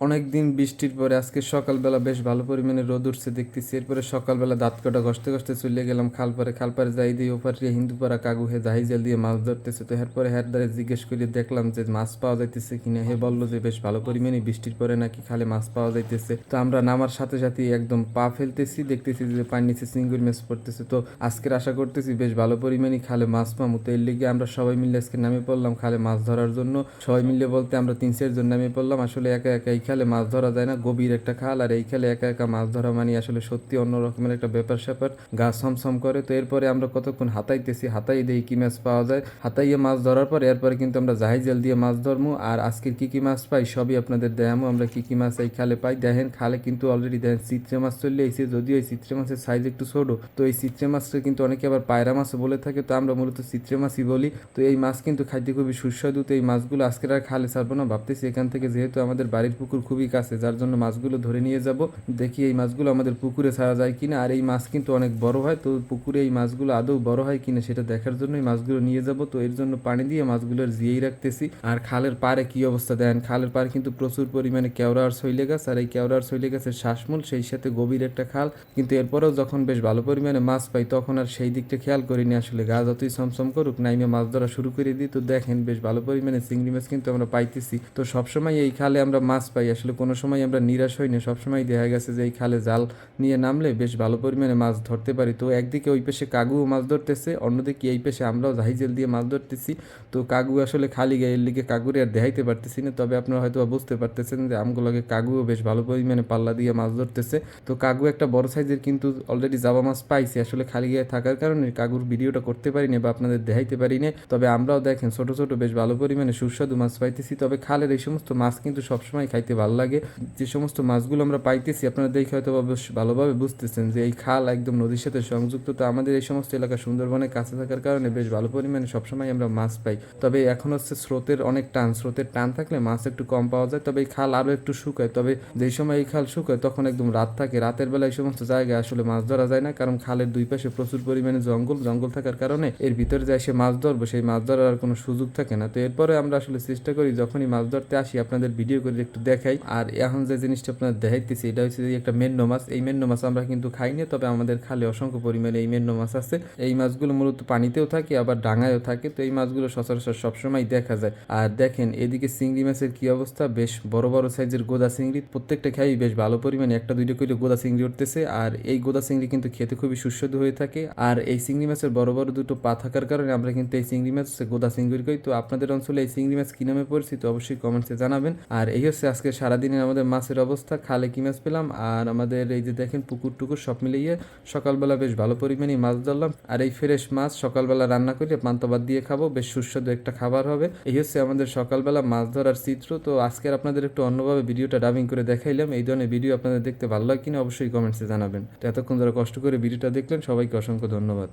অনেকদিন বৃষ্টির পরে আজকে সকালবেলা বেশ ভালো পরিমাণে রোদ উঠছে দেখতেছি। এরপরে সকালবেলা দাঁত কাটা ঘষতে ঘষতে চলে গেলাম খাল পারে খাল পারে যাই দিয়ে ওপারে হিন্দুপাড়া কাগু হে জাহি জাল দিয়ে মাছ ধরতেছে। তো এরপরে হ্যার দ্বারে জিজ্ঞেস করে দেখলাম যে মাছ পাওয়া যাইতেছে কিনা? হে বলল যে বেশ ভালো পরিমাণে বৃষ্টির পরে নাকি খালে মাছ পাওয়া যাইতেছে। তো আমরা নামার সাথে সাথে একদম পা ফেলতেছি। দেখতেছি যে পানির নিচে সিঙ্গুর মাছ পড়তেছে। তো আজকের আশা করতেছি বেশ ভালো পরিমাণে খালে মাছ পাবো তো এর লিগে আমরা সবাই মিলে আজকে নামে পড়লাম খালে মাছ ধরার জন্য। সবাই মিলে বলতে আমরা তিন চারজন নামে পড়লাম। আসলে একা একা এই খালে মাছ ধরা যায় না, গভীর একটা খাল, আর এই খালে একা একা মাছ ধরা মানে আসলে সত্যি অন্য রকমের একটা ব্যাপার স্যাপার। গা ছমছম করে, তো এরপরে আমরা কতক্ষণ হাতাইতেছি, হাতাই দেই কি মাছ পাওয়া যায়? হাতাইয়ে মাছ ধরার পর এরপরে কিন্তু আমরা জাহাজ জাল দিয়ে মাছ ধরবো, আর আজকের কি কি মাছ পাই সবই আপনাদের দেখামো আমরা কি কি মাছ এই খালে পাই? দেখেন, খালে কিন্তু অলরেডি দেখেন চিত্রে মাছ চলে এসেছে, যদিও এই চিত্রে মাছের সাইজ একটু ছোট, তো এই চিত্রে মাছটা কিন্তু অনেকে আবার পায়রা মাছও বলে থাকে, তো আমরা মূলত চিত্রে মাছই বলি। তো এই মাছ কিন্তু খাইতে খুবই সুস্বাদু, তো এই মাছগুলো আজকের আর খালে ছাড়বো না, ভাবতেছি এখান থেকে যেহেতু আমাদের বাড়ির পুকুর খুবই কাছে, যার জন্য মাছগুলো ধরে নিয়ে যাব। দেখি এই মাছগুলো আমাদের পুকুরে ছাড়া যায় কিনা। আর এই মাছ কিন্তু অনেক বড় হয়, তো পুকুরে এই মাছগুলো আদৌ বড় হয় কিনা সেটা দেখার জন্য এই মাছগুলো নিয়ে যাব। তো এর জন্য পানি দিয়ে মাছগুলো জিয়েই রাখতেছি। আর খালের পাড়ে কি অবস্থা দেন? খালের পাড়ে কিন্তু প্রচুর পরিমাণে কেওড়া আর শৈলে গাছ, আর এই কেওড়া আর শৈলে গাছের শ্বাসমূল, সেই সাথে গভীর একটা খাল। কিন্তু এরপরেও যখন বেশ ভালো পরিমাণে মাছ পাই, তখন আর সেই দিকটা খেয়াল করিনি আসলে। গা যতই সমসম করুক, নাইমে মাছ ধরা শুরু করে দিই। তো দেখেন, বেশ ভালো পরিমাণে চিংড়ি মাছ কিন্তু আমরা পাইতেছি। তো সবসময় এই খালে আমরা মাছ পাই। আসলে কোনো সময় আমরা নিরাশ হই না। সবসময় দেখা গেছে যে এই খালে জাল নিয়ে নামলে বেশ ভালো পরিমাণে মাছ ধরতে পারি। তো একদিকে ওই পেশে কাগুও মাছ ধরতেছে, অন্যদিকে এই পেশে আমরাও জাহিজেল দিয়ে মাছ ধরতেছি। তো কাগু আসলে খালি গায়ে এর লিগে কাগুরে আর দেখাইতে পারতেছি না। তবে আপনারা হয়তো বুঝতে পারতেছেন যে আমগুলোকে কাগুও বেশ ভালো পরিমাণে পাল্লা দিয়ে মাছ ধরতেছে। তো কাগু একটা বড় সাইজের কিন্তু অলরেডি জাবা মাছ পাইছি। আসলে খালি গায়ে থাকার কারণে কাগুর ভিডিওটা করতে পারি না বা আপনাদের দেখাইতে পারি না তবে আমরাও দেখেন ছোট ছোট বেশ ভালো পরিমাণে সুস্বাদু মাছ পাইতেছি। তবে খালের এই সমস্ত মাছ কিন্তু সবসময় খাইতে ভালো লাগে। যে সমস্ত মাছগুলো আমরা পাইতেছি, আপনারা দেখে হয়তো ভালোভাবে বুঝতেছেন যে এই খাল একদম নদীর সাথে সংযুক্ত। তো আমাদের এই সমস্ত এলাকা সুন্দরবনের কাছে থাকার কারণে বেশ ভালো পরিমাণে সবসময় আমরা মাছ পাই। তবে এখন হচ্ছে স্রোতের অনেক টান, স্রোতের টান থাকলে মাছ একটু কম পাওয়া যায়। তবে এই খাল আরও একটু শুকায়। তবে যেই সময় এই খাল শুকায়, তখন একদম রাত থাকে। রাতের বেলা এই সমস্ত জায়গায় আসলে মাছ ধরা যায় না। কারণ খালের দুই পাশে প্রচুর পরিমাণে জঙ্গল। জঙ্গল থাকার কারণে এর ভিতরে যায় সে মাছ ধরবো। সেই মাছ ধরার আর কোনো সুযোগ থাকে না। তো এরপরে আমরা আসলে চেষ্টা করি, যখনই মাছ ধরতে আসি, আপনাদের ভিডিও করে একটু দেখাই। আর এখন যে জিনিসটা আপনার দেখাইতেছি, এটা হচ্ছে যে একটা মেন্ন মাছ। এই মেন্ন মাছ আমরা কিন্তু খাই না, তবে আমাদের খালে অসংখ্য পরিমাণে এই মেন্ন মাছ আছে। এই মাছগুলো মূলত পানিতেও থাকে, আবার ডাঙায়ও থাকে। তো এই মাছগুলো সচরাচর সবসময় দেখা যায়। আর দেখেন, এদিকে চিংড়ি মাছের কি অবস্থা? বেশ বড় বড় সাইজের গোদা চিংড়ি। প্রত্যেকটা খাই বেশ ভালো পরিমাণে একটা, দুইটা করে গোদা চিংড়ি উঠতেছে। আর এই গোদা চিংড়ি কিন্তু খেতে খুবই সুস্বাদু হয়ে থাকে। আর এই চিংড়ি মাছের বড় বড় দুটো পা থাকার কারণে আমরা কিন্তু এই চিংড়ি মাছ, গোদা চিংড়ি করি তো আপনাদের অঞ্চলে এই চিংড়ি মাছ কি নামে পরিচিত? অবশ্যই কমেন্টসে জানাবেন। আর এই হচ্ছে আজকে সারাদিনের আমাদের মাছের অবস্থা, খালে কি মাছ পেলাম, আর আমাদের এই যে দেখেন পুকুর টুকুর সব মিলিয়ে সকালবেলা বেশ ভালো পরিমাণে মাছ ধরলাম। আর এই ফ্রেশ মাছ সকালবেলা রান্না করে পান্তাবাদ দিয়ে খাব, বেশ সুস্বাদু একটা খাবার হবে। এই হচ্ছে আমাদের সকালবেলা মাছ ধরার চিত্র। তো আজকের আপনাদের একটু অন্যভাবে ভিডিওটা ডাবিং করে দেখাইলাম। এই ধরনের ভিডিও আপনাদের দেখতে ভালো লাগে কিনা অবশ্যই কমেন্টসে জানাবেন। তো এতক্ষণ যারা কষ্ট করে ভিডিওটা দেখলেন, সবাইকে অসংখ্য ধন্যবাদ।